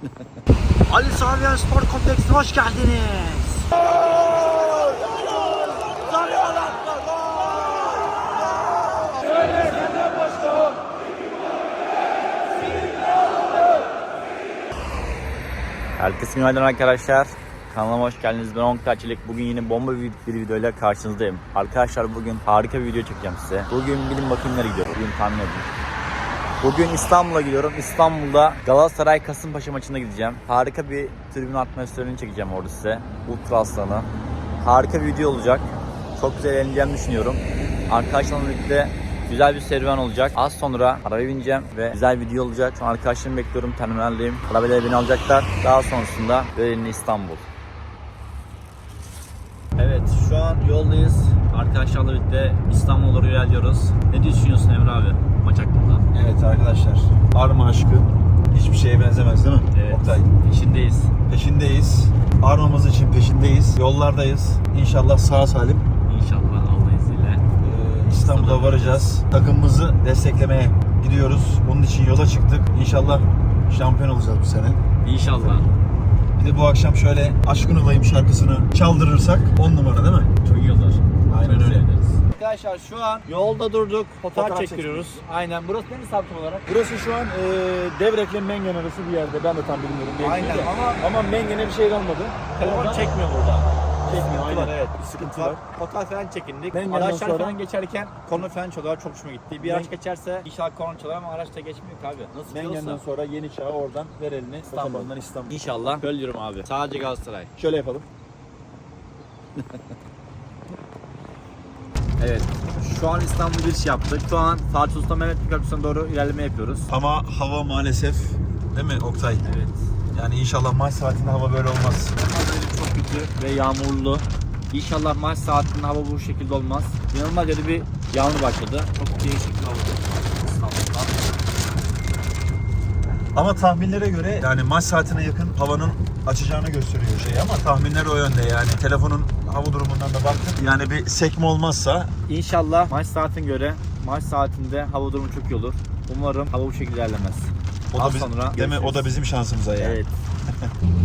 Ali Sami Spor Kompleksi'ne hoş geldiniz. Herkese günaydın arkadaşlar. Kanalıma hoş geldiniz. Ben Onkay Çelik. Bugün yine bomba bir, bir videoyla karşınızdayım. Arkadaşlar bugün harika bir video çekeceğim size. Bugün bilin bakayım nereye gidiyorum. Bugün tahmin edin. Bugün İstanbul'a gidiyorum. İstanbul'da Galatasaray Kasımpaşa maçına gideceğim. Harika bir tribün atmosferini çekeceğim orada size. Ultra Aslanı. Harika bir video olacak. Çok güzel eğleneceğimi düşünüyorum. Arkadaşlarımla birlikte güzel bir serüven olacak. Az sonra arabaya bineceğim ve güzel video olacak. Şu an arkadaşlarımı bekliyorum. Terminaldeyim. Arabayla beni alacaklar. Daha sonrasında Berlin İstanbul. Evet şu an yoldayız. Arkadaşlarla birlikte İstanbul'a doğru ilerliyoruz. Ne düşünüyorsun Emre abi maç hakkında? Evet arkadaşlar. Arma aşkı hiçbir şeye benzemez değil mi? Evet. Oktay. Peşindeyiz. Peşindeyiz. Armamız için peşindeyiz. Yollardayız. İnşallah sağ salim İnşallah Allah izniyle. e, İstanbul'a varacağız. Takımımızı desteklemeye gidiyoruz. Bunun için yola çıktık. İnşallah şampiyon olacağız bu sene. İnşallah. Bir de bu akşam şöyle Aşkın Olayım şarkısını çaldırırsak 10 numara değil mi? Çok iyi olur. Aynen öyle. Arkadaşlar şu an yolda durduk. Fotoğraf, Fotoğraf çektiriyoruz. Aynen. Burası ne misafir olarak? Burası şu an e, Devrek'le Mengen arası bir yerde. Ben de tam bilmiyorum. Aynen de. ama- ama Mengen'e bir şey kalmadı. Telefon Oradan- çekmiyor burada. Çekmiyor, aynen. var evet. Bir sıkıntı var. Fotoğraf falan çekindik. Mengen'den Araçlar sonra- falan geçerken korna falan çalıyorlar. Çok hoşuma gitti. Bir araç geçerse inşallah korna çalar ama araç da geçmiyor ki abi. Nasıl Mengen'den gidiyorsa. sonra yeni çağ oradan ver elini. İstanbul. Otobandan İstanbul. İnşallah. Söylüyorum abi. Sadece Galatasaray. Şöyle yapalım. Evet. Şu an İstanbul giriş yaptık. Şu an Fatih Sultan Mehmet Köprüsü'ne doğru ilerleme yapıyoruz. Ama hava maalesef değil mi Oktay? Evet. Yani inşallah maç saatinde hava böyle olmaz. Haberim çok kötü ve yağmurlu. İnşallah maç saatinde hava bu şekilde olmaz. İnanılmaz böyle bir yağmur başladı. Çok değişik bir hava. İstanbul'da. Ama tahminlere göre yani maç saatine yakın havanın açacağını gösteriyor şey ama tahminler o yönde yani. Telefonun hava durumundan da baktık. Yani bir sekme olmazsa İnşallah maç saatine göre maç saatinde hava durumu çok iyi olur. Umarım hava bu şekilde ilerlemez. o da, bizim, sonra değil mi? o da görüşürüz. bizim şansımıza yani. Evet.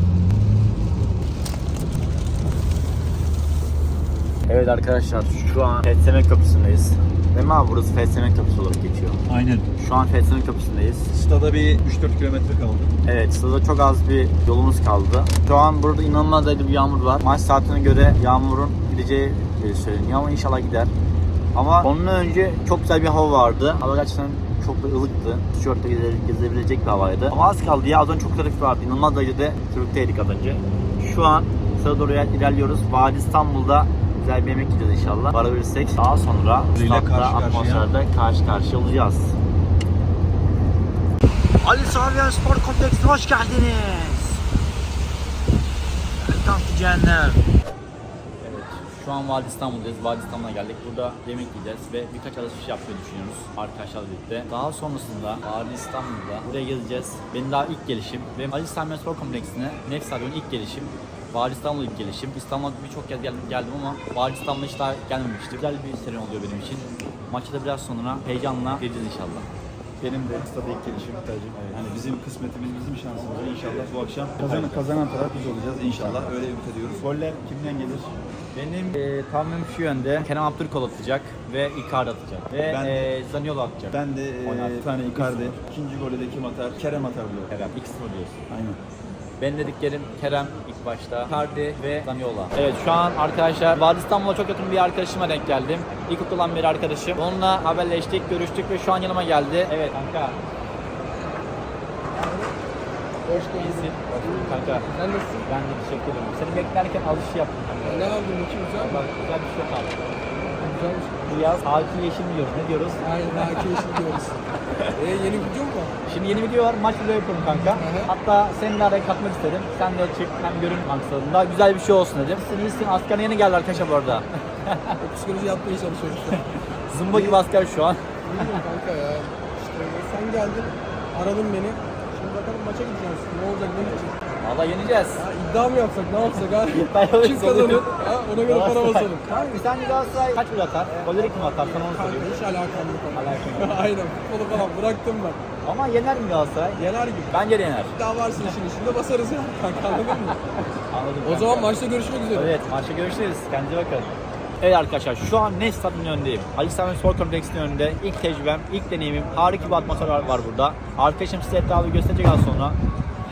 evet arkadaşlar şu an FSM Köprüsü'ndeyiz. Değil mi abi burası FSM Köprüsü olarak geçiyor. Aynen. Şu an FSM Köprüsü'ndeyiz. Stada bir 3-4 kilometre kaldı. Evet sırada çok az bir yolumuz kaldı. Şu an burada inanılmaz derecede bir yağmur var. Maç saatine göre yağmurun gideceği e, söyleniyor ama inşallah gider. Ama ondan önce çok güzel bir hava vardı. Hava gerçekten çok da ılıktı. Tişörtle geze- gezebilecek bir havaydı. Ama az kaldı ya. Az önce çok trafik vardı. İnanılmaz derecede trafikteydik az önce. Şu an sıra doğru ilerliyoruz. Vadi İstanbul'da güzel bir yemek yiyeceğiz inşallah. Varabilirsek daha sonra statta, karşı karşıya. atmosferde karşı karşıya olacağız. Ali Sami Spor Kompleksi'ne hoş geldiniz. Welcome to cehennem. Evet, şu an Vadi İstanbul'dayız. Vadi İstanbul'a geldik. Burada yemek yiyeceğiz ve birkaç alışveriş yapmayı düşünüyoruz arkadaşlarla birlikte. Daha sonrasında Vadi İstanbul'da buraya gezeceğiz. Benim daha ilk gelişim ve Ali Sami Spor Kompleksi'ne Nefs Stadyumu ilk gelişim. Vadi İstanbul ilk gelişim. İstanbul'a birçok kez geldim, geldim ama Vadi İstanbul'a hiç daha gelmemiştim. Güzel bir serüven oluyor benim için. Maçı da biraz sonra heyecanla geleceğiz inşallah. Benim de stada ilk gelişim tercih. Yani bizim kısmetimiz, bizim şansımız. İnşallah bu akşam kazanan, Kazanan- taraf biz olacağız inşallah. Öyle ümit ediyoruz. Goller kimden gelir? Benim e, tahminim şu yönde. Kerem Abdülkol atacak ve Icardi atacak. Ve Ben- e, Zaniolo atacak. Ben de e, bir tane Icardi. İkinci golü de kim atar? Kerem atar diyor. Kerem. İkisini diyorsun. Aynen. Ben dediklerim Kerem ilk başta, Icardi ve Zaniola. Evet şu an arkadaşlar Vadi İstanbul'a çok yakın bir arkadaşıma denk geldim. İlkokuldan bir arkadaşım. Onunla haberleştik, görüştük ve şu an yanıma geldi. Evet kanka. Hoş geldin. Kanka. Sen nasılsın? Ben de teşekkür ederim. Seni beklerken alış yaptım kanka. Ne aldın bakayım güzel mi? Bak güzel bir şey kaldı. Güzelmiş. Bu yaz Haki Yeşil diyoruz. Ne diyoruz? Aynen hakim işi diyoruz. Eee yeni video mu var? Şimdi yeni video var. Maç video yapıyorum kanka. hı. Hatta seninle araya katmak istedim. Sen de çık hem görün maksatında. Güzel bir şey olsun dedim. Sen iyisin. Askerine yeni geldi arkadaşlar bu arada. O psikoloji yapmaya çalışıyoruz şu an. Zımba gibi asker şu an. Bilmiyorum kanka ya. İşte sen geldin, aradın beni. Şimdi bakalım maça gideceğiz. Ne olacak, ne bitecek? Valla yeneceğiz. Ha, iddia mı yapsak ne yapsak ha? Kim kazanır? Ha, ona göre para basalım. Kanka sence Galatasaray kaç gol atar? Golleri kim atar? Sana onu soruyorum. hiç alakam yok. Alakam yok. Aynen futbolu falan bıraktım ben. Ama yener mi Galatasaray? Yener gibi. Bence de yener. İddia varsa işin içinde basarız ya kanka anladın mı? Anladım. O kanka. zaman maçta görüşmek üzere. Evet maçta görüşürüz. Kendinize bakın. Evet arkadaşlar şu an ne stadının önündeyim. Ali Sami Spor Kompleksinin önünde ilk tecrübem, ilk deneyimim. Harika bir atmosfer var burada. Arkadaşım size etrafı gösterecek az sonra.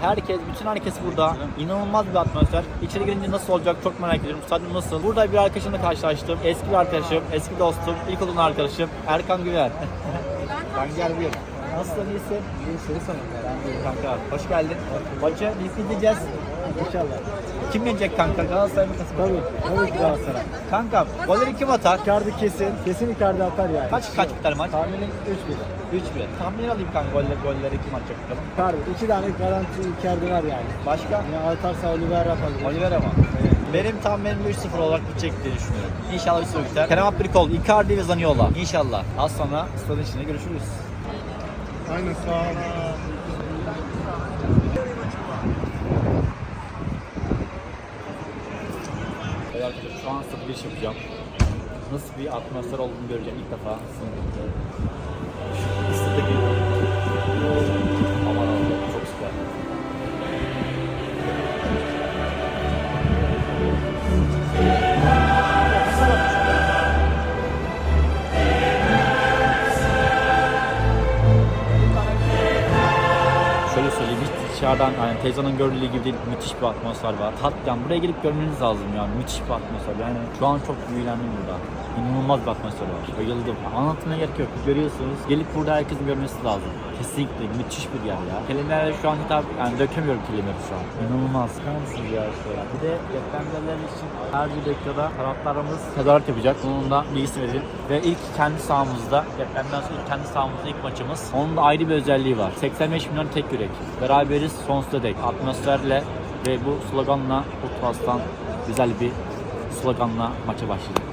Herkes, bütün herkes burada. İnanılmaz bir atmosfer. İçeri girince nasıl olacak çok merak ediyorum. Stadyum nasıl? Burada bir arkadaşımla karşılaştım. Eski bir arkadaşım, eski dostum, ilkokulun arkadaşım. Erkan Güver. ben gel buyur. Nasılsın, iyisin? İyi seni sana. Ben de iyiyim kanka. Hoş geldin. Maçı biz gideceğiz. İnşallah. Kim yenecek kanka? Galatasaray mı Kasımpaşa? Tabii. Tabii ki Galatasaray. Kanka golleri kim atar? Icardi kesin. Kesin Icardi atar yani. Kaç kaç biter maç? Tahminim 3-1. 3-1. Tahmin alayım kanka golleri, golleri kim atacak bakalım. Icardi. İki tane garanti Icardi var yani. Başka? Yani atarsa Oliver yapar. Oliveira mı? Benim tahminim 3-0 olarak bitecek diye düşünüyorum. İnşallah 3-0 biter. Kerem Aktürkoğlu, Icardi ve Zaniola. İnşallah. Az sonra stadın içinde görüşürüz. Aynen sağ ol. Evet arkadaşlar şu an giriş yapacağım. Nasıl bir atmosfer olduğunu göreceğim ilk defa. Sınırda. Stada Aman hiç dışarıdan yani teyzenin gördüğü gibi değil müthiş bir atmosfer var. Tat yani buraya gelip görmeniz lazım yani müthiş bir atmosfer. Yani şu an çok büyülendim burada. İnanılmaz bir atmosfer var. Bayıldım. Anlatmaya gerek yok. Görüyorsunuz. Gelip burada herkesin görmesi lazım. Kesinlikle müthiş bir yer ya. Kelimelerle şu an hitap yani dökemiyorum kelimeleri şu an. İnanılmaz. Bakar mısınız ya şöyle. Bir de depremzedeler için her bir dakikada taraftarımız tezahürat yapacak. Bunun da bilgisini verelim. Ve ilk kendi sahamızda depremden sonra ilk kendi sahamızda ilk maçımız. Onun da ayrı bir özelliği var. 85 milyon tek yürek. Beraberiz sonsuza dek. Atmosferle ve bu sloganla Utbas'tan güzel bir sloganla maça başladık.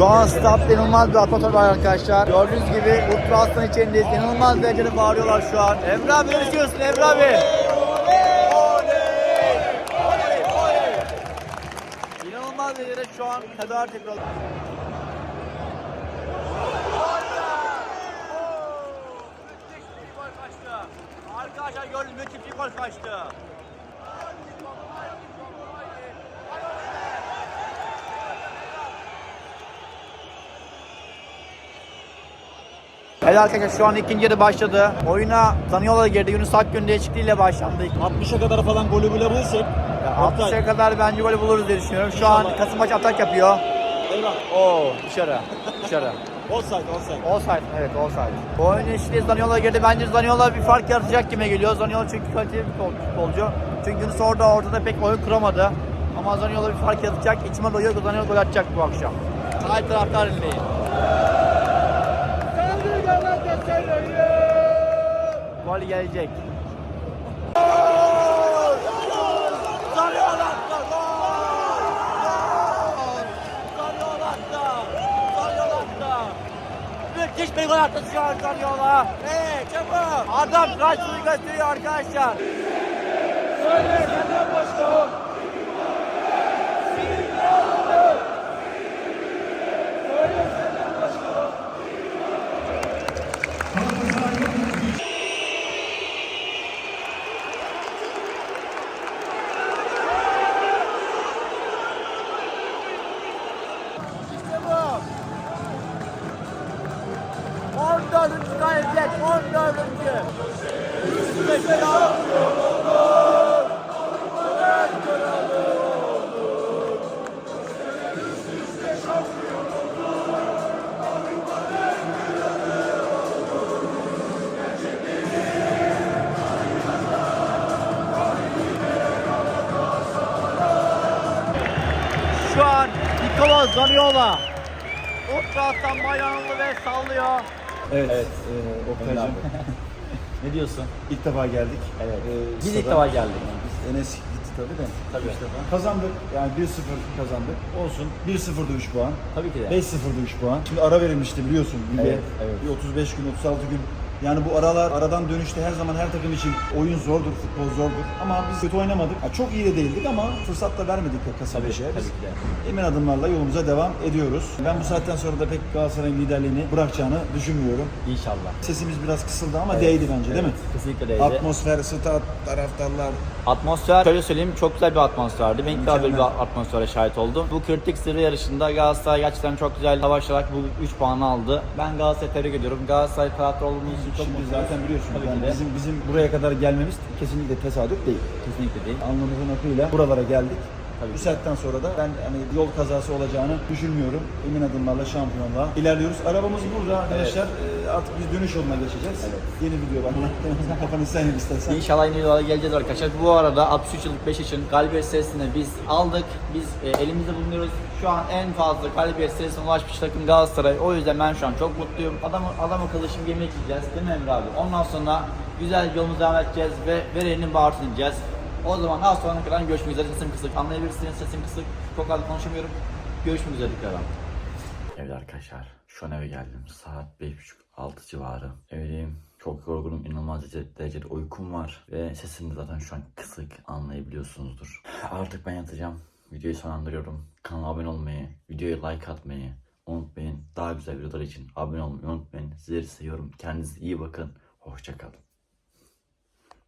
Şu an stadyumda inanılmaz bir atmosfer var arkadaşlar. Gördüğünüz gibi Ultra Aslan içerideyiz. İnanılmaz derecede bağırıyorlar şu an. Emre abi ne düşünüyorsun Emre abi? İnanılmaz derecede şu an tezahürat yapıyorlar. Arkadaşlar gördünüz müthiş bir gol kaçtı. Evet arkadaşlar şu an ikinci yarı başladı. Oyuna Zaniola girdi. Yunus Akgün değişikliğiyle başlandı. 60'a kadar falan golü bulabilirsek. Ya 60'a kadar bence golü buluruz diye düşünüyorum. Şu an Kasımpaşa atak yapıyor. Eyvah. Oo dışarı. Dışarı. Offside, offside. Offside. Evet offside. Bu oyun eşliği Zaniola girdi. Bence Zaniola bir fark yaratacak gibi geliyor. Zaniola çünkü kaliteli bir futbol- futbolcu. Çünkü Yunus orada ortada pek oyun kuramadı. Ama Zaniola bir fark yaratacak. İçime doyuyor ki Zaniola gol atacak bu akşam. Sağ taraftar elindeyim. Zaniola attı. Müthiş bir gol attı şu an Zaniola. Hey çabuk. Adam kaçtığını gösteriyor arkadaşlar. yardımcı. Üstüme selam. Şu an Nikola Zaniola. Ot taraftan bayrağını ve sallıyor. Evet, Evet. e, Oktay'cığım. Ne diyorsun? İlk defa geldik. Evet. Ee, Biz ilk defa geldik. Biz Enes gitti tabii de. Tabii. İlk defa. Kazandık. Yani 1-0 kazandık. Olsun. 1-0'da 3 puan. Tabii ki de. 5-0'da 3 puan. Şimdi ara verilmişti biliyorsun. Lige. Evet, evet. Bir 35 gün, 36 gün. Yani bu aralar, aradan dönüşte her zaman her takım için oyun zordur, futbol zordur. Ama biz kötü oynamadık. Ha, çok iyi de değildik ama fırsat da vermedik Tabii, Kasımpaşa'ya. Biz tabii ki de. emin adımlarla yolumuza devam ediyoruz. Ben bu saatten sonra da pek Galatasaray'ın liderliğini bırakacağını düşünmüyorum. İnşallah. Sesimiz biraz kısıldı ama değdi bence değil mi? Kesinlikle değdi. Atmosfer, stat, taraftarlar. Atmosfer şöyle söyleyeyim çok güzel bir atmosferdi. Ben ilk defa böyle bir atmosfere şahit oldum. Bu kritik sırrı yarışında Galatasaray gerçekten çok güzel savaşarak bu 3 puanı aldı. Ben Galatasaray'ı tebrik ediyorum. Galatasaray taraftar olduğumuz için Şimdi zaten biliyorsun Tabii yani bizim bizim buraya kadar gelmemiz kesinlikle tesadüf değil. Kesinlikle değil. Alnımızın akıyla buralara geldik. Tabii Bu ki. saatten sonra da ben hani yol kazası olacağını düşünmüyorum. Emin adımlarla şampiyonluğa ilerliyoruz. Arabamız burada arkadaşlar. Ee, Artık biz dönüş yoluna geçeceğiz. Yeni videolar. Kafanı sen yap istersen. İnşallah yeni videolara geleceğiz arkadaşlar. Bu arada 63 yıllık Beşiktaş'ın galibiyet serisini biz aldık. Biz e, elimizde bulunuyoruz. Şu an en fazla galibiyet serisine ulaşmış takım Galatasaray. O yüzden ben şu an çok mutluyum. Adam, adam akıllı şimdi yemek yiyeceğiz. Değil mi Emre abi? Ondan sonra güzel yolumuza devam edeceğiz ve verenin bağırsın diyeceğiz. O zaman az sonra kadar görüşmek üzere. Sesim kısık. Anlayabilirsiniz sesim kısık. Çok fazla konuşamıyorum. Görüşmek üzere tekrardan. Evet arkadaşlar şu an eve geldim. Saat 5.30-6 civarı. Evdeyim. Çok yorgunum. inanılmaz derece- derecede uykum var. Ve sesim de zaten şu an kısık anlayabiliyorsunuzdur. Artık ben yatacağım. Videoyu sonlandırıyorum. Kanala abone olmayı, videoya like atmayı unutmayın. Daha güzel videolar için abone olmayı unutmayın. Sizleri seviyorum. Kendinize iyi bakın. Hoşçakalın.